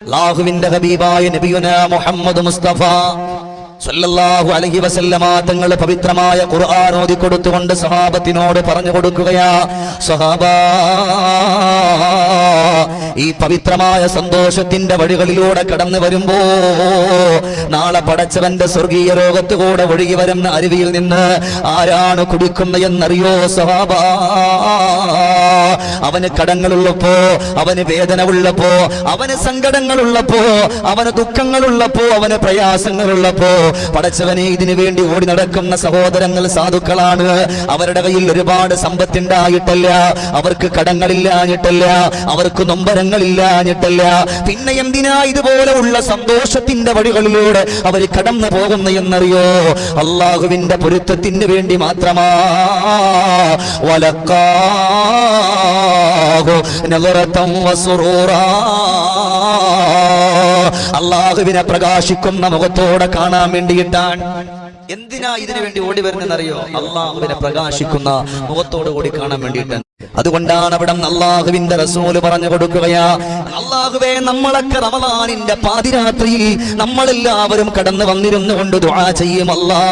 അള്ളാഹുവിന്റെ ഹബീബായ നബിയുന മുഹമ്മദ് മുസ്തഫ സല്ലല്ലാഹു അലൈഹി വസല്ലമ തങ്ങൾ പവിത്രമായ ഖുർആൻ ഓതി കൊടുത്തുകൊണ്ട് സഹാബത്തിനോട് പറഞ്ഞു കൊടുക്കുകയാ സഹാബ ഈ പവിത്രമായ സന്തോഷത്തിന്റെ വഴികളിലൂടെ കടന്നു വരുമ്പോ നാളെ പടച്ചവന്റെ സ്വർഗീയ കൂടെ ഒഴുകി വരുന്ന അരുവിയിൽ നിന്ന് ആരാണ് കുടിക്കുന്നതെന്നറിയോ സഹാബ? അവന് കടങ്ങളുള്ളപ്പോ അവന് വേദന ഉള്ളപ്പോ അവന് സങ്കടങ്ങളുള്ളപ്പോ അവന് ദുഃഖങ്ങളുള്ളപ്പോ അവന് പ്രയാസങ്ങളുള്ളപ്പോ പടച്ചവനെ ഇതിനു വേണ്ടി ഓടി നടക്കുന്ന സഹോദരങ്ങൾ സാധുക്കളാണ്. അവരുടെ കയ്യിൽ ഒരുപാട് സമ്പത്തുണ്ടായിട്ടല്ല. അവർക്ക് കടങ്ങളില്ലാഞ്ഞിട്ടല്ല. അവർക്ക് നൊമ്പരങ്ങളില്ലാഞ്ഞിട്ടല്ല. പിന്നെ എന്തിനാ ഇതുപോലെയുള്ള സന്തോഷത്തിന്റെ വഴികളിലൂടെ അവർ കടന്നു പോകുന്നു എന്നറിയോ? അള്ളാഹുവിന്റെ പൊരുത്തത്തിന് വേണ്ടി മാത്രമാ. അള്ളാഹുവിനെ പ്രകാശിക്കുന്ന മുഖത്തോടെ കാണാൻ വേണ്ടിയിട്ടാണ്. എന്തിനാ ഇതിനു വേണ്ടി ഓടി വരുന്നതെന്നറിയോ അള്ളാഹുവിനെ പ്രകാശിക്കുന്ന മുഖത്തോട് കൂടി കാണാൻ വേണ്ടിയിട്ടാണ്. അതുകൊണ്ടാണ് അവിടെ അള്ളാഹുവിന്റെ റസൂൽ പറഞ്ഞു കൊടുക്കുകയാ. അള്ളാഹുവേ നമ്മളൊക്കെ റമദാനിന്റെ പാതിരാത്രിയിൽ നമ്മളെല്ലാവരും കടന്നു വന്നിരുന്നു കൊണ്ട് ദുആ ചെയ്യും അല്ലാ.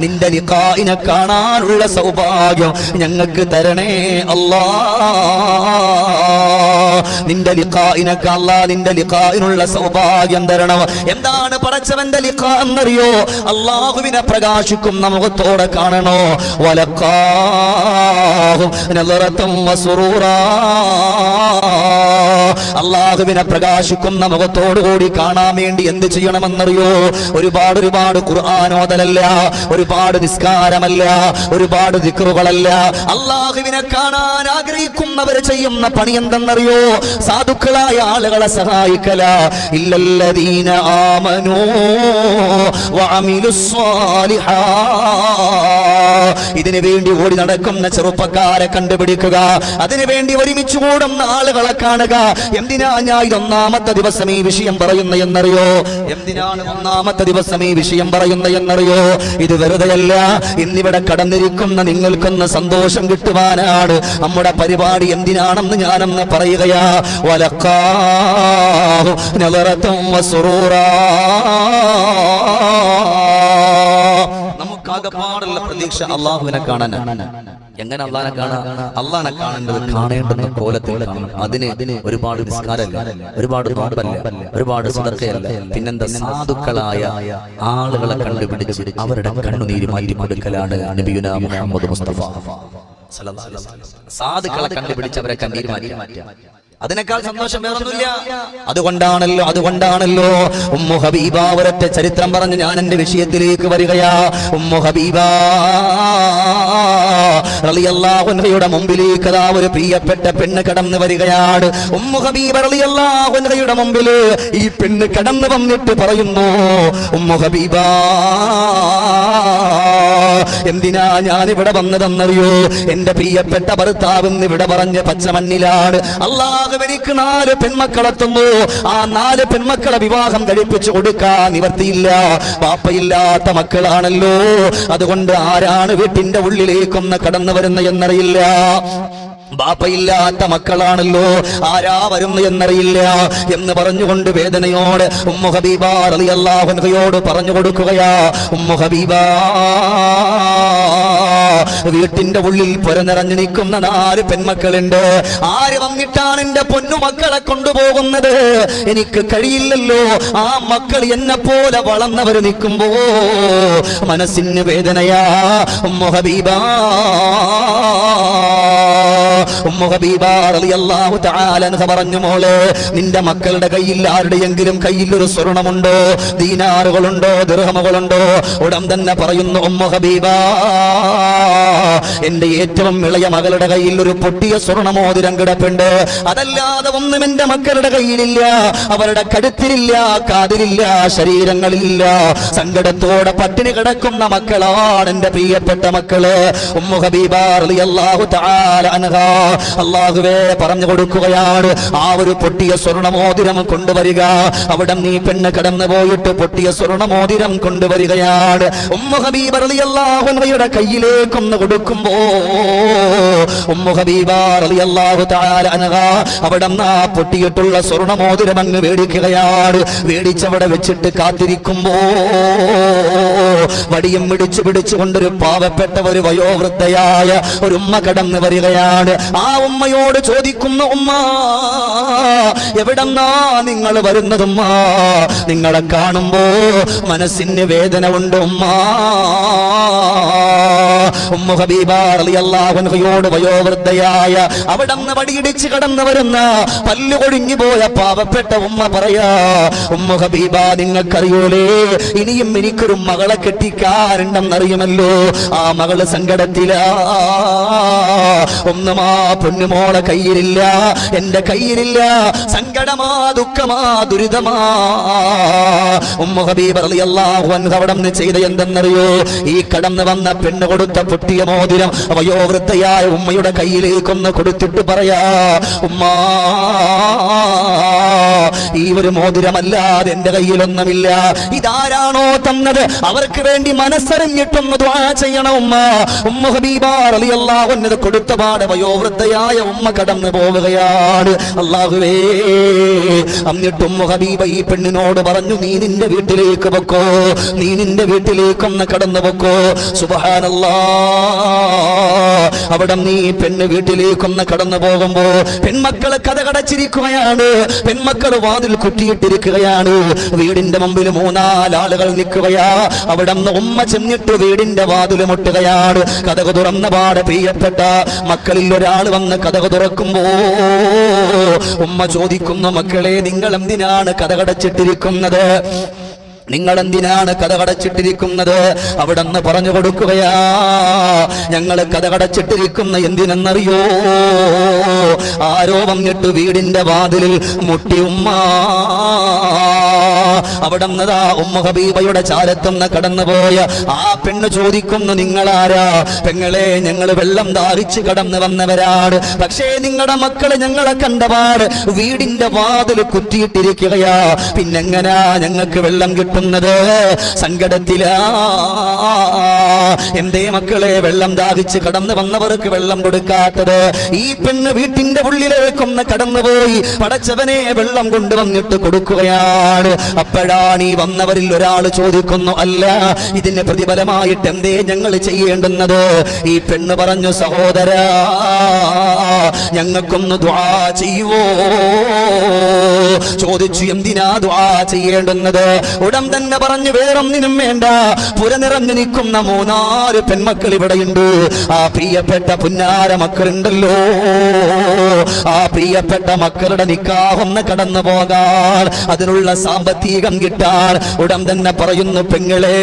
നിന്റെ ലിഖായിനെ കാണാനുള്ള സൗഭാഗ്യം ഞങ്ങൾക്ക് തരണേ അല്ലാ. നിന്റെ ലിഖായിനൊക്കെ അല്ലാ നിന്റെ ലിഖായിനുള്ള സൗഭാഗ്യം തരണം. എന്താണ് പടച്ചവന്റെ ലിഖാ എന്നറിയോ? അള്ളാഹുവിനെ പ്രകാശിക്കും മുഖത്തോടെ കാണണോ? വലക്കാഹും നളറത്തും വസുറൂറാ അള്ളാഹുവിനെ പ്രകാശിക്കുന്ന മുഖത്തോടുകൂടി കാണാൻ വേണ്ടി എന്ത് ചെയ്യണമെന്നറിയോ? ഒരുപാട് ഒരുപാട് ഖുർആാനോദലല്ല ഒരുപാട് നിസ്കാരമല്ല ഒരുപാട് ദിക്റുകളല്ല. അള്ളാഹുവിനെ കാണാൻ ആഗ്രഹിക്കുന്നവർ ചെയ്യുന്ന പണി എന്തെന്നറിയോ? സാധുക്കളായ ആളുകളെ സഹായിക്കല. ഇല്ലല്ലദീന ആമനോ ഇതിനു വേണ്ടി ഓടി നടക്കുന്ന ചെറുപ്പക്കാരെ കണ്ടുപിടിക്കുക. അതിനു വേണ്ടി ഒരുമിച്ച് കൂടുന്ന ആളുകളെ കാണുക. എന്തിനാ ഞാൻ ഒന്നാമത്തെ ദിവസം ഈ വിഷയം പറയുന്ന എന്നറിയോ എന്തിനാണ് ഒന്നാമത്തെ ദിവസം ഈ വിഷയം പറയുന്ന എന്നറിയോ ഇത് വെറുതെയല്ല. ഇന്നിവിടെ കടന്നിരിക്കുന്ന നിങ്ങൾക്കൊന്ന് സന്തോഷം കിട്ടുവാനാണ്. നമ്മുടെ പരിപാടി എന്തിനാണെന്ന് ഞാനൊന്ന് പറയുകയാ. വസുറൂറാ. നമുക്കാകപ്പാടുള്ള പ്രതീക്ഷ അള്ളാഹുവിനെ കാണാനാണ്. എങ്ങനെ അള്ളാനെ കാണാം? അള്ളാനെ കാണേണ്ടത് കാണേണ്ടെന്ന കോലത്തിൽ കാണണം അതിന് ഒരുപാട് നിസ്കാരമല്ല ഒരുപാട് നോമ്പല്ല ഒരുപാട് സുതർക്കയല്ല പിന്നെന്താ സാധുക്കളായ ആളുകളെ കണ്ടുപിടിച്ച് അവരുടെ കണ്ണുനീര് മാറ്റി കൊടുക്കലാണ് നബിയുന മുഹമ്മദ് മുസ്തഫ. സാധുക്കളെ കണ്ടുപിടിച്ച് അവരെ കണ്ണീര് മാറ്റി അതിനേക്കാൾ സന്തോഷം വേറൊന്നുമില്ല. അതുകൊണ്ടാണല്ലോ അതുകൊണ്ടാണല്ലോ. ഉമ്മു ഹബീബ ഒരൊറ്റ ചരിത്രം പറഞ്ഞ് ഞാൻ എന്റെ വിഷയത്തിലേക്ക് വരികയാ. ഉമ്മു ഹബീബ. റളിയല്ലാഹുൻഹയുടെ മുമ്പിലേക്ക് അതാ ഒരു പ്രിയപ്പെട്ട പെണ്ണ് കടന്നു വരികയാണ്. ഉമ്മു ഹബീബ റളിയല്ലാഹുൻഹയുടെ മുമ്പിൽ ഈ പെണ്ണ് കടന്നു വന്നിട്ട് പറയുന്നു ഉമ്മു ഹബീബ. എന്തിനാ ഞാൻ ഇവിടെ വന്നതെന്നറിയോ? എന്റെ പ്രിയപ്പെട്ട ഭർത്താവെന്ന് ഇവിടെ പറഞ്ഞ പച്ചമണ്ണിലാണ്. അള്ളാഹു നാല് പെൺമക്കളെത്തുന്നു ആ നാല് പെൺമക്കളെ വിവാഹം കഴിപ്പിച്ചു കൊടുക്കാൻ നിവർത്തിയില്ല. പാപ്പയില്ലാത്ത മക്കളാണല്ലോ. അതുകൊണ്ട് ആരാണ് വീട്ടിന്റെ ഉള്ളിലേക്കൊന്ന് കടന്നു വരുന്ന എന്നറിയില്ല ബാപ്പയില്ലാത്ത മക്കളാണല്ലോ. ആരാ വരുന്നു എന്നറിയില്ല എന്ന് പറഞ്ഞുകൊണ്ട് വേദനയോട് ഉമ്മു ഹബീബ റളിയല്ലാഹുൻഹയോട് പറഞ്ഞു കൊടുക്കുകയാ. ഉമ്മു ഹബീബ വീട്ടിന്റെ ഉള്ളിൽ പുരനിറഞ്ഞു നിൽക്കുന്ന നാല് പെൺമക്കളുണ്ട്. ആര് വന്നിട്ടാണ് എന്റെ പൊന്നുമക്കളെ കൊണ്ടുപോകുന്നത്? എനിക്ക് കഴിയില്ലല്ലോ. ആ മക്കൾ എന്നെ പോലെ വളർന്നവർ നിൽക്കുമ്പോ മനസ്സിന് വേദനയാ. ഉമ്മു ഹബീബ പറഞ്ഞു മോളെ നിന്റെ മക്കളുടെ കയ്യിൽ ആരുടെയെങ്കിലും കയ്യിൽ ഒരു സ്വർണമുണ്ടോ? ദീനാറുകളുണ്ടോ? ദിർഹമുകളുണ്ടോ? ഉടൻ തന്നെ പറയുന്നു ഉമ്മു ഹബീബ എന്റെ ഏറ്റവും ഇളയ മകളുടെ കയ്യിൽ ഒരു പൊട്ടിയ സ്വർണമോതിരം കിടപ്പുണ്ട്. അതല്ലാതെ ഒന്നും എന്റെ മക്കളുടെ കയ്യിലില്ല. അവരുടെ കഴുത്തിലില്ല കാതിലില്ല ശരീരങ്ങളില്ല സങ്കടത്തോടെ പട്ടിണി കിടക്കുന്ന മക്കളാണ് എന്റെ പ്രിയപ്പെട്ട മക്കൾ. ഉമ്മു ഹബീബ തആല അൻഹാ അള്ളാഹുവേ പറഞ്ഞു കൊടുക്കുകയാണ്. ആ ഒരു പൊട്ടിയ സ്വർണമോതിരം കൊണ്ടുവരിക. അവിടെ നീ പെണ്ണ് കടന്നു പോയിട്ട് പൊട്ടിയ സ്വർണമോതിരം കൊണ്ടുവരികയാണ്. കയ്യിലേക്കൊന്ന് കൊടുക്കുമ്പോ ഉമ്മ ഹബീബ ആ പൊട്ടിയിട്ടുള്ള സ്വർണമോതിരം അങ്ങ് മേടിക്കുകയാണ്. മേടിച്ചവിടെ വെച്ചിട്ട് കാത്തിരിക്കുമ്പോ വടിയും പിടിച്ചു പിടിച്ചുകൊണ്ടൊരു പാവപ്പെട്ട ഒരു വയോവൃദ്ധയായ ഒരു ഉമ്മ കടന്നു വരികയാണ്. ആ ഉമ്മയോട് ചോദിക്കുന്നു ഉമ്മ എവിടെന്നാ നിങ്ങൾ വരുന്നതുമ്മ നിങ്ങളെ കാണുമ്പോ മനസ്സിന് വേദന ഉണ്ട് ഉമ്മ. അൻഹയോട് വയോവൃദ്ധയായ അവിടന്ന് വടിയിടിച്ച് കടന്നു വരുന്ന പല്ലു കൊഴിഞ്ഞു പോയ പാവപ്പെട്ട ഉമ്മ പറയാ ഉമ്മ ഹബീബ നിങ്ങൾക്കറിയൂലേ ഇനിയും എനിക്കൊരു മകളെ കെട്ടിക്കാരുണ്ടെന്നറിയുമല്ലോ ആ മകൾ സങ്കടത്തിലാ. ഒന്നുമാ പൊന്നുമോളെ കയ്യിലില്ല എന്റെ കയ്യിലില്ല. സങ്കടമാ ദുഃഖമാ ദുരിതമാ. ഉമ്മ ഹബീബ് റളിയല്ലാഹു അൻഹു ചെയ്ത എന്തെന്നറിയോ? ഈ കടന്നു വന്ന പെണ്ണ് കൊടുത്ത പൊട്ടിയ മോതിരം വയോവൃദ്ധയായ ഉമ്മയുടെ കയ്യിലേക്കൊന്ന് കൊടുത്തിട്ട് പറയാ ഉമ്മാ ഈ ഒരു മോതിരമല്ലാതെ എന്റെ കയ്യിലൊന്നുമില്ല. ഇതാരാണോ തന്നത്? അവർക്ക് വേണ്ടി മനസ്സറിഞ്ഞിട്ടൊന്ന് ചെയ്യണം ഉമ്മ. ഉമ്മ ഹബീബ റളിയല്ലാഹു അൻഹു കൊടുത്ത പാട് വയോവൃദ്ധയായ ഉമ്മ കടന്നു പോവുകയാണ്. അള്ളാഹുവേ എന്നിട്ട് ഉമ്മ ഹബീബ ഈ പെണ്ണിനോട് പറഞ്ഞു നീ നിന്റെ വീട്ടിലേക്ക് വെക്കോ നീ നിന്റെ വീട്ടിലേക്കൊന്ന് കടന്നു വെക്കോ സുബഹാനല്ലാ അവിടെ നീ പെണ്ണ് വീട്ടിലേക്കൊന്ന് കടന്നു പോകുമ്പോ പെൺമക്കൾ കഥ പെൺമക്കൾ വാതിൽ കുറ്റിയിട്ടിരിക്കുകയാണ്. വീടിന്റെ മുമ്പിൽ മൂന്നാലാളുകൾ നിൽക്കുകയാ. അവിടെ നിന്ന് ഉമ്മ ചെന്നിട്ട് വീടിന്റെ വാതിൽ മുട്ടുകയാണ്. കഥക തുറന്ന പാടെ പ്രിയപ്പെട്ട മക്കളിൽ ഒരാൾ വന്ന് കഥക തുറക്കുമ്പോ ഉമ്മ ചോദിക്കുന്നു മക്കളെ നിങ്ങൾ എന്തിനാണ് കഥ കടച്ചിട്ടിരിക്കുന്നത്? നിങ്ങൾ എന്തിനാണ് കഥ കടച്ചിട്ടിരിക്കുന്നത്? അവിടെ നിന്ന് പറഞ്ഞു കൊടുക്കുകയാ. ഞങ്ങൾ കഥ കടച്ചിട്ടിരിക്കുന്ന എന്തിനെന്നറിയോ? ആരോ വന്നിട്ട് വീടിന്റെ വാതിലിൽ മുട്ടി ഉമ്മ. അവിടെ നിന്നതാ ഉമ്മ ഹബീബയുടെ ചാരത്തുനിന്ന് കടന്നുപോയ ആ പെണ്ണ് ചോദിക്കുന്നു നിങ്ങളാരാ? പെങ്ങളെ ഞങ്ങൾ വെള്ളം ദാഹിച്ച് കടന്നു വന്നവരാണ്. പക്ഷേ നിങ്ങളുടെ മക്കൾ ഞങ്ങളെ കണ്ടപാട് വീടിന്റെ വാതിൽ കുറ്റിയിട്ടിരിക്കുകയാ പിന്നെങ്ങനാ ഞങ്ങൾക്ക് വെള്ളം കിട്ടുന്നത് സങ്കടത്തിലാ. എന്തേ മക്കളെ വെള്ളം ദാഹിച്ച് കടന്നു വന്നവർക്ക് വെള്ളം കൊടുക്കാത്തത്? ഈ പെണ്ണ് വീട്ടിന്റെ ഉള്ളിലേക്കൊന്ന് കടന്നുപോയി പടച്ചവനെ വെള്ളം കൊണ്ടുവന്നിട്ട് കൊടുക്കുകയാണ്. അപ്പോഴാണ് ഈ വന്നവരിൽ ഒരാൾ ചോദിക്കുന്നു അല്ല ഇതിന് പ്രതിഫലമായിട്ട് എന്തേ ഞങ്ങൾ ചെയ്യേണ്ടുന്നത്? ഈ പെണ്ണ് പറഞ്ഞു സഹോദര ഞങ്ങൾക്കൊന്ന് ദ്വാ ചെയ്യുവോ? ചോദിച്ചു എന്തിനാ ദ്വാ ചെയ്യേണ്ടുന്നത്? ഉടൻ തന്നെ പറഞ്ഞു വേറൊന്നിനും വേണ്ട. പുരനിറഞ്ഞു നിൽക്കുന്ന മൂന്നാൽ പെൺമക്കൾ ഇവിടെയുണ്ട്. ആ പ്രിയപ്പെട്ട പുന്നാര മക്കളുണ്ടല്ലോ. ആ പ്രിയപ്പെട്ട മക്കളുടെ നിക്കാഹൊന്ന് കടന്നു പോകാൻ അതിനുള്ള സാമ്പത്തികം കിട്ടാൻ ഉടൻ തന്നെ പറയുന്നു പെങ്ങളെ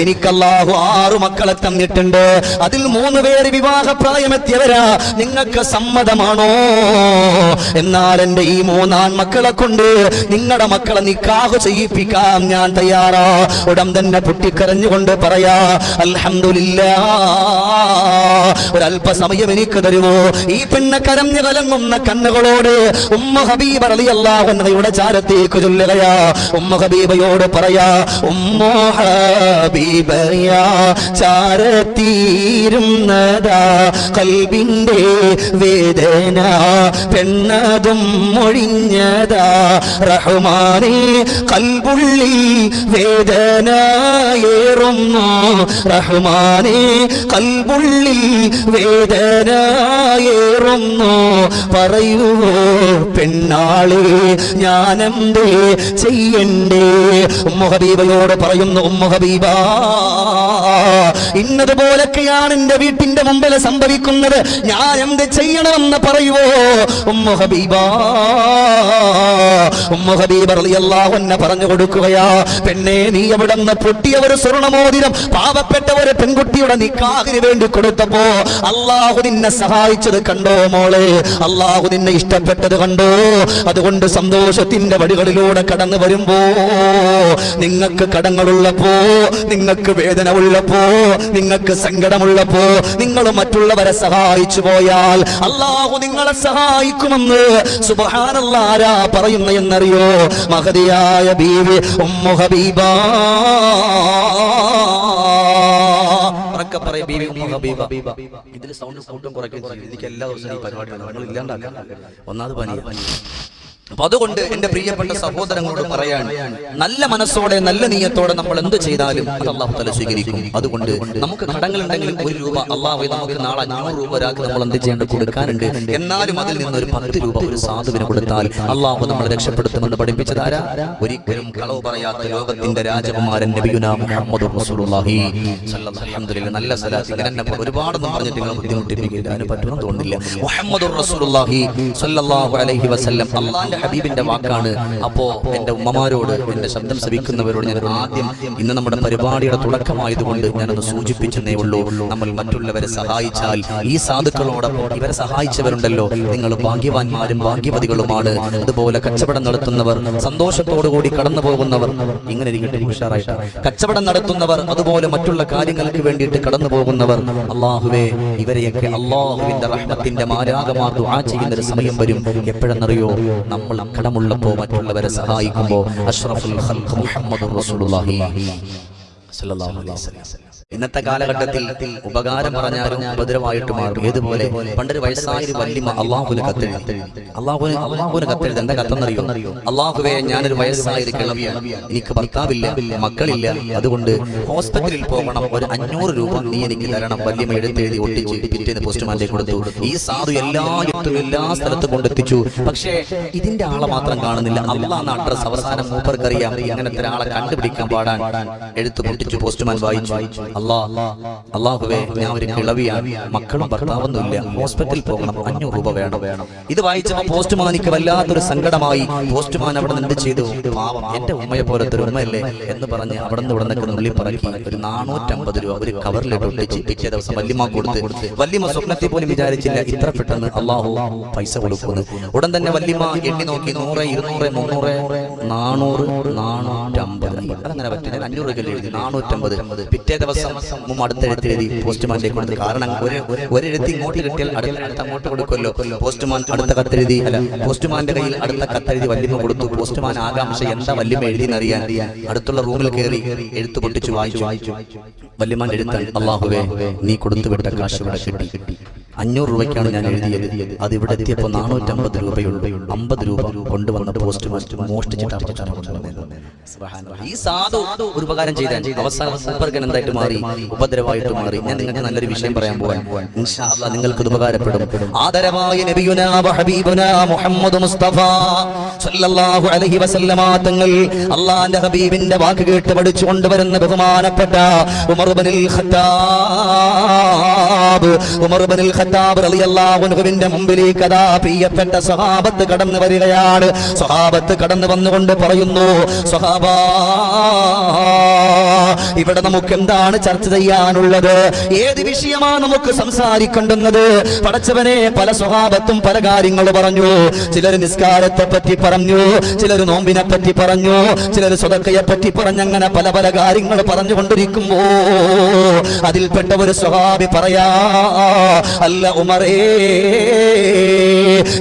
എനിക്കല്ലാഹു ആറു മക്കളെ തന്നിട്ടുണ്ട്. അതിൽ മൂന്ന് പേര് വിവാഹപ്രായമെത്തിയവരാ. നിങ്ങൾക്ക് സമ്മതമാണോ? എന്നാൽ എന്റെ ഈ മൂന്നാൺ മക്കളെ കൊണ്ട് നിങ്ങളുടെ മക്കളെ നിക്കാഹ് ചെയ്യിപ്പിക്കാൻ ഞാൻ തയ്യാറാ. ഉടൻ തന്നെ പൊട്ടിക്കരഞ്ഞുകൊണ്ട് പറയാ അൽഹംദുലില്ലാ ഒരല്പസമയം എനിക്ക് തരുമോ? ഈ പെണ്ണ കരഞ്ഞു കലങ്ങുന്ന കണ്ണുകളോട് ഉമ്മ ഹബീബ് അറിയല്ലാവുന്നതയുടെ ചാരത്തേക്ക് ചൊല്ലുകയാ. ഉമ്മ ഹബീബയോട് പറയാ ഉമ്മ ഹബീബയാ ചാരത്തീരുന്നതാ കൽബിന്റെ വേദന പെണ്ണതും മൊഴിഞ്ഞതാ റഹ്മാനെ കൽബുള്ളിൽ വേദന ഏറുന്നു റഹ്മാനെ കൽബുള്ളിൽ വേദന ഏറുന്നു പറയൂ പെണ്ണാളെ ഞാനെന്തേ ചെയ്യണ്ടേ? ഉമ്മ ഹബീബയോട് പറയുന്നു ഉമ്മ ഹബീബ ഇന്നതുപോലൊക്കെയാണ് എന്റെ വീട്ടിന്റെ മുമ്പിൽ സംഭവിക്കുന്നത്. ഞാൻ എന്ത് ചെയ്യണമെന്ന് പറയുവോ? ഉമ്മു ഹബീബ. ഉമ്മു ഹബീബ പറഞ്ഞു കൊടുക്കുകയാ പെണ്ണെ നീ എവിടെ നിന്ന് പൊട്ടിയ ഒരു സ്വർണമോതിരം പാവപ്പെട്ട ഒരു പെൺകുട്ടിയുടെ നിക്കാഹിന് വേണ്ടി കൊടുത്തപ്പോ അള്ളാഹു നിന്നെ സഹായിച്ചത് കണ്ടോ മോളെ? അള്ളാഹു നിന്നെ ഇഷ്ടപ്പെട്ടത് കണ്ടോ? അതുകൊണ്ട് സന്തോഷത്തിന്റെ വടികളിലൂടെ കടന്നു വരുമ്പോ നിങ്ങൾക്ക് കടങ്ങളുള്ളപ്പോ നിങ്ങൾക്ക് വേദന ഉള്ളപ്പോ നിങ്ങൾക്ക് സങ്കടമുള്ളപ്പോ നിങ്ങൾ മറ്റുള്ളവരെ സഹായിച്ചു പോയാൽ അള്ളാഹു നിങ്ങളെ സഹായിക്കുമെന്ന് സുബഹാനല്ല ആരാ പറയുന്ന എന്നറിയോ? മഹതിയായ ബീവി ഉമ്മു ഹബീബ. ഇതിൽ സൗണ്ട് കൂട്ടും കുറയ്ക്കും എനിക്ക് എല്ലാ ദിവസവും ഈ പരിപാടി ഒന്നാമത് പനി പനി അപ്പൊ അതുകൊണ്ട് എന്റെ പ്രിയപ്പെട്ട സഹോദരങ്ങളോട് പറയാൻ നല്ല മനസ്സോടെ നല്ല നീയത്തോടെ നമ്മൾ എന്ത് ചെയ്താലും അത് അള്ളാഹു തല സ്വീകരിക്കും. അതുകൊണ്ട് നമുക്ക് കടങ്ങൾ ഉണ്ടെങ്കിൽ ഒരു രൂപ അള്ളാഹു നമുക്ക് നാളെ അഞ്ഞൂറ് രൂപ ഒരാൾക്ക് നമ്മൾ എന്ത് ചെയ്യേണ്ട കൊടുക്കാനുണ്ട്. എന്നാലും അതിൽ നിന്ന് ഒരു പത്ത് രൂപ ഒരു സാധുവിന് കൊടുത്താൽ അള്ളാഹു നമ്മളെ രക്ഷപ്പെടുത്തുമെന്ന് പഠിപ്പിച്ചതാരാ? ഒരിക്കലും കളവ് പറയാത്ത ലോകത്തിന്റെ രാജകുമാരൻ നബിയുന നല്ല എന്നെ ഒരുപാടൊന്നും പറഞ്ഞിട്ട് പറ്റുമെന്ന് തോന്നുന്നില്ല മുഹമ്മദ് അലൈഹി വസല്ലം ഹബീബിന്റെ വാക്കാണ്. അപ്പോ എന്റെ ഉമ്മമാരോട് എന്റെ ശബ്ദം ശ്രവിക്കുന്നവരോട് ഞാൻ ആദ്യം ഇന്ന് നമ്മുടെ പരിപാടിയുടെ തുടക്കമായതുകൊണ്ട് ഞാനത് സൂചിപ്പിച്ചെന്നേ ഉള്ളൂ. നമ്മൾ മറ്റുള്ളവരെ സഹായിച്ചാൽ ഈ സാധുക്കളോടൊപ്പം ഇവരെ സഹായിച്ചവരുണ്ടല്ലോ. നിങ്ങൾ ഭാഗ്യവാന്മാരും ഭാഗ്യവതികളുമാണ്. അതുപോലെ കച്ചവടം നടത്തുന്നവർ സന്തോഷത്തോടുകൂടി കടന്നു പോകുന്നവർ. ഇങ്ങനെ കച്ചവടം നടത്തുന്നവർ അതുപോലെ മറ്റുള്ള കാര്യങ്ങൾക്ക് വേണ്ടിയിട്ട് കടന്നു പോകുന്നവർ. അള്ളാഹുവേ ഇവരെയൊക്കെ അള്ളാഹുവിന്റെ റഹ്മത്തിന്റെ മാരാകമാർ ദുആ ചെയ്യുന്ന ഒരു സമയം വരും. എപ്പോഴെന്നറിയോ? നമ്മൾ കടമുള്ളപ്പോ മറ്റുള്ളവരെ സഹായിക്കുമ്പോൾ അഷ്റഫുൽ മുഹമ്മദ് റസൂലുള്ളാഹി സ്വല്ലല്ലാഹു അലൈഹി വസല്ലം. ഇന്നത്തെ കാലഘട്ടത്തിൽ ഉപകാരം പറഞ്ഞാലും ഉപദ്രവമായിട്ട് മാറും. ഏതുപോലെ? പണ്ടൊരു വയസ്സായ ഒരു വല്യമ്മ അള്ളാഹുവിന് കത്തെഴുതി അള്ളാഹുവിന് അള്ളാഹുവിന് കത്തെഴുതി എന്താ കത്തെന്നറിയോ? അള്ളാഹുവെ ഞാനൊരു വയസ്സായ ഒരു എനിക്ക് ഭർത്താവില്ല മക്കളില്ല. അതുകൊണ്ട് ഹോസ്പിറ്റലിൽ പോകണം. ഒരു അഞ്ഞൂറ് രൂപ നീ എനിക്ക് തരണം. വല്യമ്മ എടുത്തെഴുതി ഒട്ടിച്ച് പിറ്റേന്ന് പോസ്റ്റ്മാന്റെ കൊടുത്തു. ഈ സാധു എല്ലായിടത്തും എല്ലാ സ്ഥലത്തും കൊണ്ടെത്തിച്ചു. പക്ഷേ ഇതിന്റെ ആളെ മാത്രം കാണുന്നില്ല. അള്ളാഹ് അഡ്രസ് അവസാനം മൂപ്പർക്കറിയാം. അങ്ങനത്തെ ഒരാളെ കണ്ടുപിടിക്കാൻ പാടാൻ. എഴുത്ത് പൊട്ടിച്ചു പോസ്റ്റ്മാൻ വായിച്ചു. അല്ലാ അള്ളാഹുവേ ഞാൻ ഒരു കിളവിയാണ്. മക്കളും ഭർത്താവൊന്നുമില്ല. ഹോസ്പിറ്റലിൽ പോകണം. അഞ്ഞൂറ് രൂപ വേണം. വേണം ഇത് വായിച്ചപ്പോ പോസ്റ്റ്മാനിക്ക് വല്ലാത്തൊരു സങ്കടമായി. പോസ്റ്റ്മാൻ അവിടെ നിന്ന് ചെയ്തു. എന്റെ ഉമ്മയെ പോലത്തെ ഒരു ഉമ്മയല്ലേ എന്ന് പറഞ്ഞ് അവിടെ നിന്ന് ഇവിടെ നിന്നൊക്കെ നുള്ളി പറക്കി. ഒരു നാനൂറ്റമ്പത് രൂപ ഒരു കവറിലിട്ട് ഒട്ടിച്ച് ദിവസം വല്യമ്മ കൊടുത്ത് വല്യമ്മ സ്വപ്നത്തെ പോലും വിചാരിച്ചില്ല ഇത്ര പെട്ടെന്ന് അള്ളാഹു പൈസ കൊടുക്കുന്നു ഉടൻ തന്നെ വല്യമ്മ എണ്ണി നോക്കി നൂറ് ഇരുന്നൂറ് മുന്നൂറ് നാനൂറ് നാനൂറ്റമ്പത്. അങ്ങനെ പറ്റില്ല അഞ്ഞൂറ് എഴുതി. നാനൂറ്റമ്പത്. പിറ്റേ ദിവസം മുമ്പ് അടുത്ത എഴുത്ത് എഴുതി പോസ്റ്റ്മാന്റെ കൊടുത്തു. കാരണം ഒരു ഒരു എഴുത്ത് ഇങ്ങോട്ട് കിട്ടിയാൽ അടുത്ത അടുത്ത് അങ്ങോട്ട് കൊടുക്കുമല്ലോ. പോസ്റ്റ്മാൻ അടുത്ത കത്തെഴുതി. അല്ല പോസ്റ്റ്മാന്റെ കയ്യിൽ അടുത്ത കത്തെഴുതി വല്യമ്മ കൊടുത്തു. പോസ്റ്റ്മാൻ ആകാംക്ഷ എന്താ വല്യമ്മ എഴുതിയെന്നറിയാൻ? അടുത്തുള്ള റൂമിൽ കയറി എഴുത്ത് പൊട്ടിച്ചു വായിച്ചു. വല്യമാൻ എഴുത്താൻ അള്ളാഹുവേ നീ കൊടുത്തു വിട്ട കാശ് ഇവിടെ കിട്ടി. അഞ്ഞൂറ് രൂപയ്ക്കാണ് ഞാൻ എഴുതിയത്. അത് ഇവിടെ എത്തിയപ്പോൾ നാനൂറ്റമ്പത് രൂപയുള്ളൂ. അമ്പത് രൂപ കൊണ്ടുവന്ന പോസ്റ്റ് മോഷ്ടിച്ചിട്ടാണ്. ഈ സാധു ഒരു ഉപകാരം ചെയ്താൽ അവസാനം സൂപ്പർഗൻ എന്തായിട്ട് മാറി? ഉപദ്രവമായിട്ട് മാറി. ഞാൻ നിങ്ങൾക്ക് നല്ലൊരു വിഷയം പറയാൻ പോവാൻ നിങ്ങൾക്ക് ഉപകാരപ്പെടും. ആദരമായ നബിയുനാ വ ഹബീബുനാ മുഹമ്മദ് മുസ്തഫ സല്ലല്ലാഹു അലൈഹി വസല്ലമ തങ്ങൾ അള്ളാന്റെ ഹബീബിന്റെ വാക്ക് കേട്ട് പഠിച്ചു കൊണ്ടുവരുന്ന ബഹുമാനപ്പെട്ട ഉമർ ഖത്താബ്. ഉമർ ഖത്താബ് റളിയല്ലാഹു അൻഹുവിന്റെ മുമ്പിലേക്ക് അതാ പ്രിയപ്പെട്ട കടന്നു വരികയാണ്. സ്വഹാബത്ത് കടന്നു വന്നുകൊണ്ട് പറയുന്നു ഇവിടെ നമുക്ക് എന്താണ് ചർച്ച ചെയ്യാനുള്ളത്? ഏത് വിഷയമാണ് നമുക്ക് സംസാരിക്കേണ്ടുന്നത്? പടച്ചവനെ പല സ്വഭാവത്തും പല കാര്യങ്ങൾ പറഞ്ഞു. ചിലർ നിസ്കാരത്തെ പറ്റി പറഞ്ഞു. ചിലർ നോമ്പിനെ പറ്റി പറഞ്ഞു. ചിലർ സ്വതക്കയെ പറ്റി പറഞ്ഞങ്ങനെ പല പല കാര്യങ്ങൾ പറഞ്ഞുകൊണ്ടിരിക്കുമ്പോ അതിൽപ്പെട്ട ഒരു സ്വഭാവി പറയാ അല്ല ഉമറേ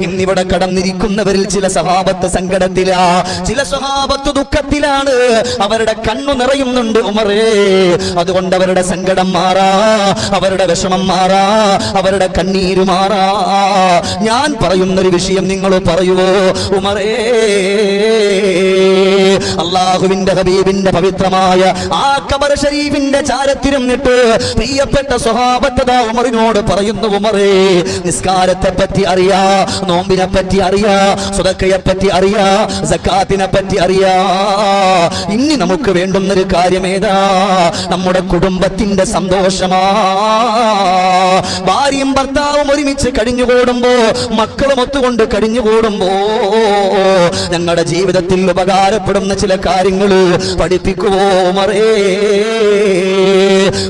ഇന്നിവിടെ കടന്നിരിക്കുന്നവരിൽ ചില സ്വഭാവത്ത് സങ്കടത്തിലാ ചില സ്വഭാവത്ത് ദുഃഖത്തിലാണ്. അവരുടെ കണ്ണു നിറയുന്നുണ്ട് ഉമറേ. അതുകൊണ്ട് അവരുടെ സങ്കടം മാറാ അവരുടെ വിഷമം മാറാ അവരുടെ കണ്ണീര് മാറാ. ഞാൻ പറയുന്നൊരു വിഷയം നിങ്ങൾ പറയുവോ? ഉമറേ അള്ളാഹുവിന്റെ ഹബീബിന്റെ പവിത്രമായ ആ കബർ ഷരീഫിന്റെ ചാരത്തിരുന്നിട്ട് പ്രിയപ്പെട്ട സ്വഭാവത്തത ഉമറിനോട് പറയുന്നു ഉമറേ നിസ്കാരത്തെ പറ്റി അറിയാ നോമ്പിനെ പറ്റി അറിയാ സ്വതക്കയെ പറ്റി അറിയാ സക്കാത്തിനെ പറ്റി അറിയാ. ഇനി നമുക്ക് വേണ്ടുന്നൊരു കാര്യം ഏതാ നമ്മുടെ കുടുംബത്തിന്റെ സന്തോഷമാ. ഭാര്യയും ഭർത്താവും ഒരുമിച്ച് കഴിഞ്ഞുകൂടുമ്പോ മക്കളും ഒത്തുകൊണ്ട് കഴിഞ്ഞുകൂടുമ്പോ ഞങ്ങളുടെ ജീവിതത്തിൽ ഉപകാരപ്പെടുന്ന ചില കാര്യങ്ങൾ പഠിപ്പിക്കുവോ മറേ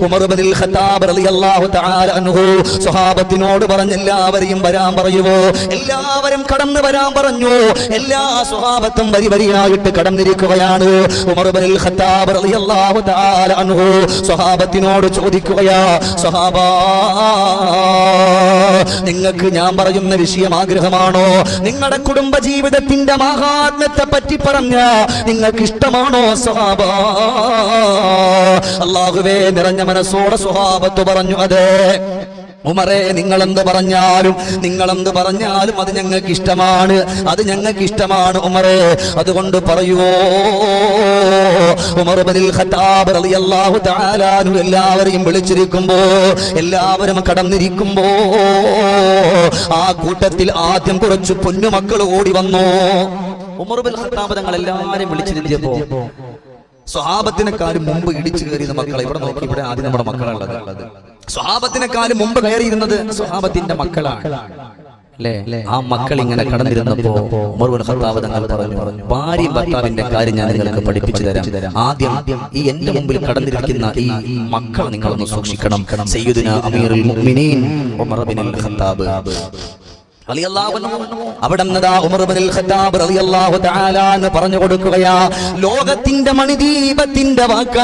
ഉമർ ബിനുൽ ഖത്താബ് റളിയല്ലാഹു തആല അൻഹു സ്വഹാബത്തിനോട് പറഞ്ഞ എല്ലാവരെയും വരാൻ പറയുവോ? എല്ലാവരും കടന്നു വരാൻ പറഞ്ഞു. എല്ലാ സ്വഭാവത്തും വരി വരിയായിട്ട് കടന്നിരിക്കുകയാണ്. ബിനുൽ ഖത്താബ് റളിയല്ലാഹു തആല അൻഹു സ്വഹാബത്തിനോട് ചോദിക്കുകയാ സ്വഹാബാ നിങ്ങൾക്ക് ഞാൻ പറയുന്ന വിഷയം ആഗ്രഹമാണോ? നിങ്ങളുടെ കുടുംബ ജീവിതത്തിന്റെ മഹാത്മ്യത്തെ പറ്റി പറഞ്ഞ നിങ്ങൾക്ക് ഇഷ്ടമാണോ സ്വഹാബ? അള്ളാഹുവേ നിറഞ്ഞ മനസ്സോടെ സ്വഭാവത്ത് പറഞ്ഞു അതെ. ഉമറെ നിങ്ങളെന്ത് പറഞ്ഞാലും നിങ്ങളെന്ത് പറഞ്ഞാലും അത് ഞങ്ങൾക്ക് ഇഷ്ടമാണ് അത് ഞങ്ങൾക്ക് ഇഷ്ടമാണ് ഉമറെ. അതുകൊണ്ട് പറയുവോ ഉമർ ബനിൽ ഖത്താബ് റളിയല്ലാഹു തആല അൻഹു എല്ലാവരെയും വിളിച്ചിരിക്കുമ്പോ എല്ലാവരും കടന്നിരിക്കുമ്പോ ആ കൂട്ടത്തിൽ ആദ്യം കുറച്ച് പൊന്നുമക്കൾ ഓടി വന്നു? ഉമർ ബിൻ ഖത്താബ് തങ്ങൾ എല്ലാവരെയും വിളിച്ചിരുത്തിയപ്പോ സ്വഹാബത്തിനെക്കാളും മുമ്പ് ഇടിച്ചു കയറിയ മക്കളെ ഇവിടെ നോക്കി ഇവിടെ ആദ്യം നമ്മുടെ മക്കളുള്ളത് സ്വഹാബത്തിനെക്കാളും മുമ്പ് കയറിയിരുന്നത് സ്വഹാബത്തിന്റെ മക്കളാണ്. ആ മക്കൾ ഇങ്ങനെ കടന്നിരുന്നപ്പോ ഖത്താബ് തങ്ങൾ പറഞ്ഞു ഭാര്യയും ഭർത്താവിന്റെ കാര്യം ഞാൻ നിങ്ങൾക്ക് പഠിപ്പിച്ചു തരാം. ആദ്യം ഈ എന്റെ മുമ്പിൽ കടന്നിരിക്കുന്ന ഈ മക്കൾ നിങ്ങളൊന്ന് സൂക്ഷിക്കണം. സയ്യിദുന അമീറുൽ മുഅ്മിനീൻ ഉമർ ബിൻ ഖത്താബ്. പറഞ്ഞു കൊടുക്കുകയാ. ലോകത്തിന്റെ മണിദീപത്തിന്റെ വാക്ക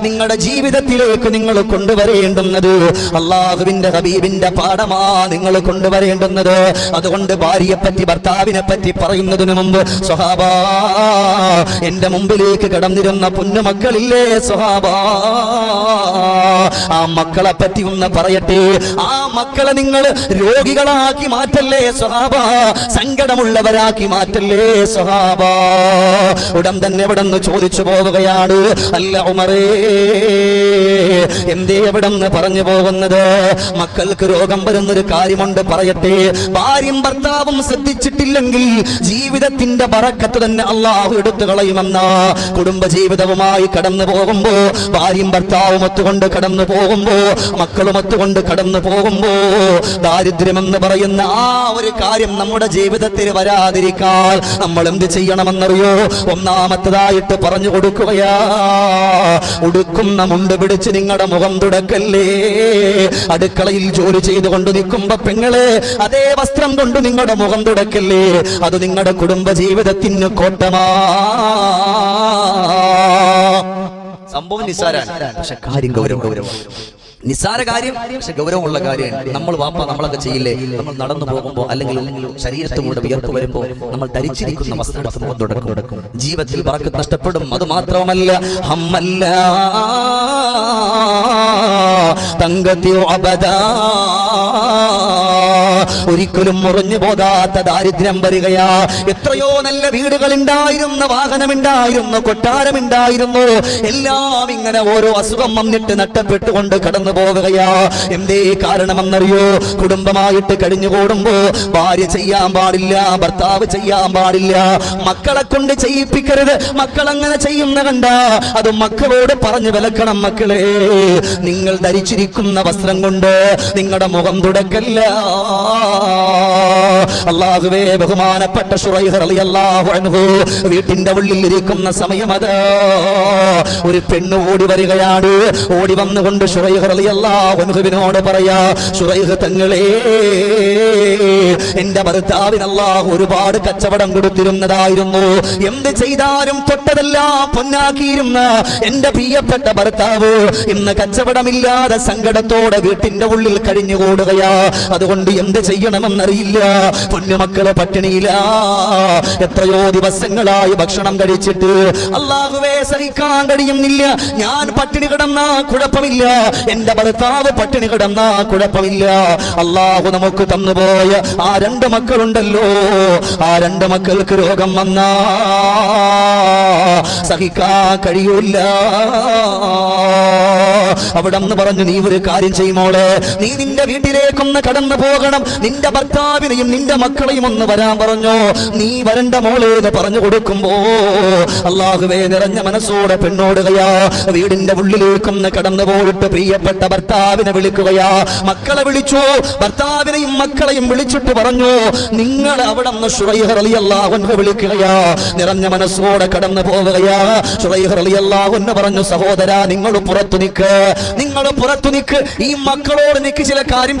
നിങ്ങളുടെ ജീവിതത്തിലേക്ക് നിങ്ങൾ കൊണ്ടുവരേണ്ടുന്നത്. അള്ളാഹുവിന്റെ ഹബീബിന്റെ പാഠമാ നിങ്ങൾ കൊണ്ടുവരേണ്ടുന്നത്. അതുകൊണ്ട് ഭാര്യയെ പറ്റി ഭർത്താവിനെ പറ്റി പറയുന്നതിന് മുമ്പ് സ്വഹാബ എന്റെ മുമ്പിലേക്ക് കടന്നിരുന്ന പൊന്നുമക്കളില്ലേ സ്വഹാബ ആ മക്കളെ പറ്റി ഒന്ന് പറയട്ടെ. ആ മക്കളെ നിങ്ങൾ രോഗികളാക്കി മാറ്റല്ലേ. സ്വഹാബ? സങ്കടമുള്ളവരാക്കി മാറ്റല്ലേ സ്വഹാബ? ഉടൻ തന്നെ ഇവിടെ നിന്ന് ചോദിച്ചു പോവുകയാണ്. അല്ല ഉമറേ എന്തേ എവിടെ നിന്ന് പറഞ്ഞു പോകുന്നത്? മക്കൾക്ക് രോഗം വരുന്നൊരു കാര്യമുണ്ട് പറയട്ടെ. ഭാര്യയും ഭർത്താവും ശ്രദ്ധിച്ചിട്ടില്ലെങ്കിൽ ജീവിതത്തിന്റെ പറക്കത്ത് തന്നെ അള്ളാഹു എടുത്തു കളയുമെന്ന. കുടുംബ ജീവിതവുമായി കടന്നു പോകുമ്പോ ഭാര്യയും ഭർത്താവും ഒത്തുകൊണ്ട് കടന്നു പോകുമ്പോ മക്കളും ഒത്തുകൊണ്ട് കടന്നു പോകുമ്പോ ദാരിദ്ര്യമെന്ന് പറയുന്ന ആ ഒരു കാര്യം നമ്മുടെ ജീവിതത്തിൽ വരാതിരിക്കാൻ നമ്മൾ എന്ത് ചെയ്യണമെന്നറിയോ? ഒന്നാമത്തതായിട്ട് പറഞ്ഞു കൊടുക്കുകയാ. ഉടുക്കുന്ന മുണ്ട് പിടിച്ച് നിങ്ങളുടെ മുഖം തുടക്കല്ലേ? അടുക്കളയിൽ ജോലി ചെയ്തുകൊണ്ട് നിൽക്കുമ്പോ പെങ്ങളെ അതേ വസ്ത്രം കൊണ്ട് നിങ്ങളുടെ മുഖം തുടക്കല്ലേ? അത് നിങ്ങളുടെ കുടുംബ ജീവിതത്തിന് കോട്ടമാ. സംഭവം നിസ്സാരാണ്. പക്ഷെ കാര്യം ഗൗരവം ഗൗരവം നിസ്സാര കാര്യം പക്ഷെ ഗൗരവമുള്ള കാര്യമാണ് നമ്മൾ വാപ്പ നമ്മളൊക്കെ ചെയ്യില്ലേ? നമ്മൾ നടന്നു പോകുമ്പോൾ അല്ലെങ്കിൽ ശരീരത്തിലൂടെ വിയർപ്പ് വരുമ്പോൾ നമ്മൾ ധരിച്ചിരിക്കുന്ന വസ്ത്രം ജീവിതത്തിൽ പറക്ക് നഷ്ടപ്പെടും. അത് മാത്രമല്ല ഹമ്മല്ല തങ്കത്തിയോ അബദാ ഒരിക്കലും മുറിഞ്ഞു പോകാത്ത ദാരിദ്ര്യം വരികയാ. എത്രയോ നല്ല വീടുകൾ ഉണ്ടായിരുന്ന വാഹനമുണ്ടായിരുന്നു കൊട്ടാരമുണ്ടായിരുന്നു. എല്ലാം ഇങ്ങനെ ഓരോ അസുഖം വന്നിട്ട് നട്ടപ്പെട്ടുകൊണ്ട് കടന്നു പോവുകയാ? എന്തേ കാരണമെന്നറിയോ? കുടുംബമായിട്ട് കഴിഞ്ഞു കൂടുമ്പോ ഭാര്യ ചെയ്യാൻ പാടില്ല ഭർത്താവ് ചെയ്യാൻ പാടില്ല. മക്കളെ കൊണ്ട് ചെയ്യിപ്പിക്കരുത്. മക്കൾ അങ്ങനെ ചെയ്യുന്ന കണ്ട അത് മക്കളോട് പറഞ്ഞു വിലക്കണം മക്കളെ. നിങ്ങൾ ധരിച്ചിരിക്കുന്ന വസ്ത്രം കൊണ്ട് നിങ്ങളുടെ മുഖം തുടക്കല്ല. അള്ളാഹുവേ ബഹുമാനപ്പെട്ട വീട്ടിന്റെ ഉള്ളിൽ ഇരിക്കുന്ന സമയം അത് ഒരു പെണ്ണ് ഓടി വരികയാണ്. ഓടി വന്നുകൊണ്ട് ഷുറൈഹർ റളിയല്ലാഹു അൻഹുവിനോട് പറയാ സുറൈഹ് തങ്ങളെ എന്റെ ഭർത്താവിന് അല്ലാഹു ഒരുപാട് കച്ചവടം കൊടുത്തിരുന്നതായിരുന്നു. എന്ത് ചെയ്താലും തൊട്ടതെല്ലാം പൊന്നാക്കിയിരുന്ന എന്റെ പ്രിയപ്പെട്ട ഭർത്താവ് ഇന്ന് കച്ചവടമില്ലാതെ സങ്കടത്തോടെ വീട്ടിന്റെ ഉള്ളിൽ കഴിഞ്ഞുകൂടുകയാ അതുകൊണ്ട് എന്ത് ചെയ്യണമെന്നറിയില്ല. പൊന്നുമക്കളെ പട്ടിണിയില്ല എത്രയോ ദിവസങ്ങളായി ഭക്ഷണം കഴിച്ചിട്ട് അള്ളാഹുവേ സഹിക്കാൻ കഴിയുന്നില്ല. ഞാൻ പട്ടിണി കിടന്ന കുഴപ്പമില്ല. എന്റെ എന്റെ ഭർത്താവ് പട്ടിണി കിടന്നാ കുഴപ്പമില്ല. അള്ളാഹു നമുക്ക് തന്നുപോയ ആ രണ്ട് മക്കളുണ്ടല്ലോ. ആ രണ്ട് മക്കൾക്ക് രോഗം വന്നാ സഹിക്കാൻ കഴിയൂല അവിടെ അന്ന് പറഞ്ഞു നീ ഒരു കാര്യം ചെയ്യുമോളെ നീ നിന്റെ വീട്ടിലേക്കൊന്ന് കടന്നു പോകണം. നിന്റെ ഭർത്താവിനെയും നിന്റെ മക്കളെയും ഒന്ന് വരാൻ പറഞ്ഞു. നീ വരണ്ട മോളെ എന്ന് പറഞ്ഞു കൊടുക്കുമ്പോ അള്ളാഹുവേ നിറഞ്ഞ മനസ്സോടെ പെണ്ണോടുകയാ. വീടിന്റെ ഉള്ളിലേക്കൊന്ന് കടന്നു പോയിട്ട് പ്രിയപ്പെട്ട ഭർത്താവിനെ വിളിക്കുകയാ. മക്കളെ വിളിച്ചു ഭർത്താവിനെയും മക്കളെയും വിളിച്ചിട്ട് പറഞ്ഞു. നിങ്ങൾ അവിടെ നിന്ന് ഷുറൈഹർ അലി വിളിക്കുകയാ. നിറഞ്ഞ മനസ്സോടെ കടന്നു പോവുകയാ. ഷുറൈഹർ അലി അള്ളാഹുന്ന് പറഞ്ഞു സഹോദര നിങ്ങൾ പുറത്തു നിക്ക്. നിങ്ങൾ പുറത്തു നിൽക്ക് ഈ മക്കളോട് നിൽക്ക് ചില കാര്യം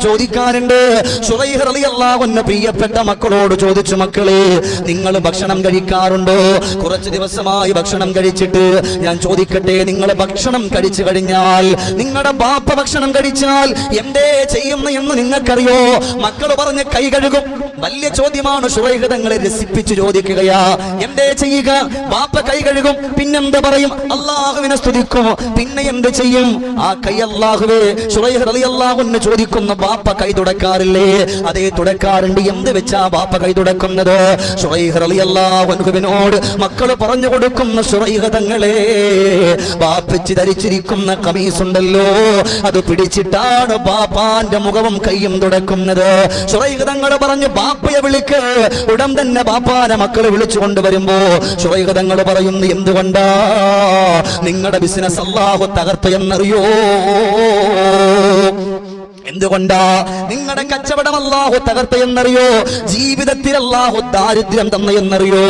അലി അള്ളാഹുന്ന് പ്രിയപ്പെട്ട മക്കളോട് ചോദിച്ചു മക്കളെ നിങ്ങൾ ഭക്ഷണം കഴിക്കാറുണ്ടോ? കുറച്ച് ദിവസമായി ഭക്ഷണം കഴിച്ചിട്ട് ഞാൻ ചോദിക്കട്ടെ നിങ്ങൾ ഭക്ഷണം കഴിച്ചു കഴിഞ്ഞാൽ നിങ്ങളുടെ ബാപ്പ ഭക്ഷണം കഴിച്ചാൽ എന്തേ ചെയ്യുന്നു എന്ന് നിങ്ങൾക്കറിയോ? മക്കൾ പറഞ്ഞ് കൈ കഴുകും. വലിയ ചോദ്യമാണ് സുറൈഹിതങ്ങളെ രസിപ്പിച്ചു ചോദിക്കുകയാ. എന്തേ ചെയ്യുക? വാപ്പ കൈ കഴുകും പിന്നെന്ത് പറയും? അള്ളാഹുവിനെ സ്തുതിക്കും. പിന്നെ എന്ത് ചെയ്യും? ആ കൈ അള്ളാഹുവേ അള്ളാഹുന്ന് ചോദിക്കുന്ന വാപ്പ കൈ തുടക്കാറില്ലേ? അതേ തുടക്കാറുണ്ട്. എന്ത് വെച്ചാ വാപ്പ കൈ തുടക്കുന്നത്? അള്ളാഹുവിനോട് മക്കൾ പറഞ്ഞു കൊടുക്കുന്ന സുറൈഹതങ്ങളെ വാപ്പിച്ച് ധരിച്ചിരിക്കുന്ന കമീസ് ഉണ്ടല്ലോ അത് പിടിച്ചിട്ടാണ് ബാപ്പാന്റെ മുഖവും കൈയും തുടക്കുന്നത്. സുറൈഹതങ്ങൾ പറഞ്ഞു ബാപ്പയെ വിളിക്ക്. ഉടൻ തന്നെ ബാപ്പാനെ മക്കളെ വിളിച്ചു കൊണ്ടുവരുമ്പോ സുറൈഹതങ്ങൾ പറയുന്നു എന്തുകൊണ്ടാ? നിങ്ങളുടെ ബിസിനസ് അള്ളാഹു തകർത്തു എന്നറിയോ? എന്തുകൊണ്ടാ? നിങ്ങളുടെ കച്ചവടം അള്ളാഹു തകർത്ത എന്നറിയോ? ജീവിതത്തിൽ അള്ളാഹു ദാരിദ്ര്യം തന്ന എന്നറിയോ?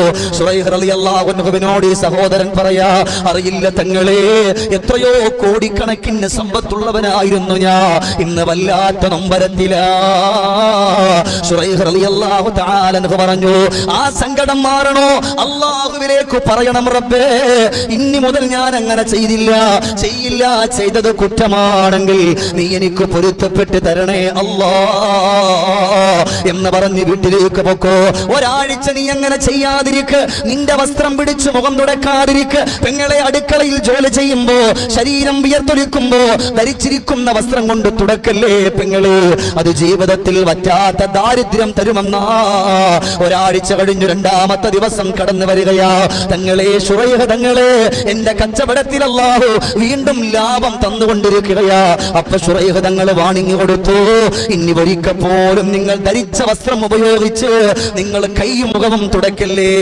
അള്ളാഹുവിനോട് ഈ സഹോദരൻ പറയാ അറിയില്ല തങ്ങളെ എത്രയോ കോടിക്കണക്കിന് സമ്പത്തുള്ളവനായിരുന്നു ഞാൻ ഇന്ന് വല്ലാത്ത നൊമ്പരത്തിലാ. പറഞ്ഞു ആ സങ്കടം മാറണോ? അള്ളാഹുവിലേക്ക് പറയണം റബ്ബേ ഇനി മുതൽ ഞാൻ അങ്ങനെ ചെയ്തില്ല ചെയ്യില്ല ചെയ്തത് കുറ്റമാണെങ്കിൽ നീ എനിക്ക് പൊരുത്തപ്പെട്ട് തരണേ അല്ലാ എന്ന് പറഞ്ഞ് വീട്ടിലേക്ക് പൊക്കോ. ഒരാഴ്ച നീ അങ്ങനെ ചെയ്യാതിരിക്ക്. നിന്റെ വസ്ത്രം പിടിച്ച് മുഖം തുടക്കാതിരിക്ക്. പെങ്ങളെ അടുക്കളയിൽ ജോലി ചെയ്യുമ്പോ ശരീരം വിയർത്തൊലിക്കുമ്പോ ധരിച്ചിരിക്കുന്ന വസ്ത്രം കൊണ്ട് തുടക്കല്ലേ പെങ്ങളെ? അത് ജീവിതത്തിൽ വറ്റാത്ത ദാരിദ്ര്യം തരുമെന്നാ. ഒരാഴ്ച കഴിഞ്ഞു രണ്ടാമത്തെ ദിവസം കടന്നു വരികയാ. തങ്ങളെ ശുറൈഹ തങ്ങളെ എന്റെ കച്ചവടത്തിൽ അല്ലാഹു വീണ്ടും ലാഭം തന്നുകൊണ്ടിരിക്കുകയാ. അപ്പൊ ശുറൈഹ തങ്ങൾ വാണിങ്ങി കൊടുത്തു. ഇനി പോലും നിങ്ങൾ ധരിച്ച വസ്ത്രം ഉപയോഗിച്ച് നിങ്ങൾ കൈയും മുഖവും തുടക്കല്ലേ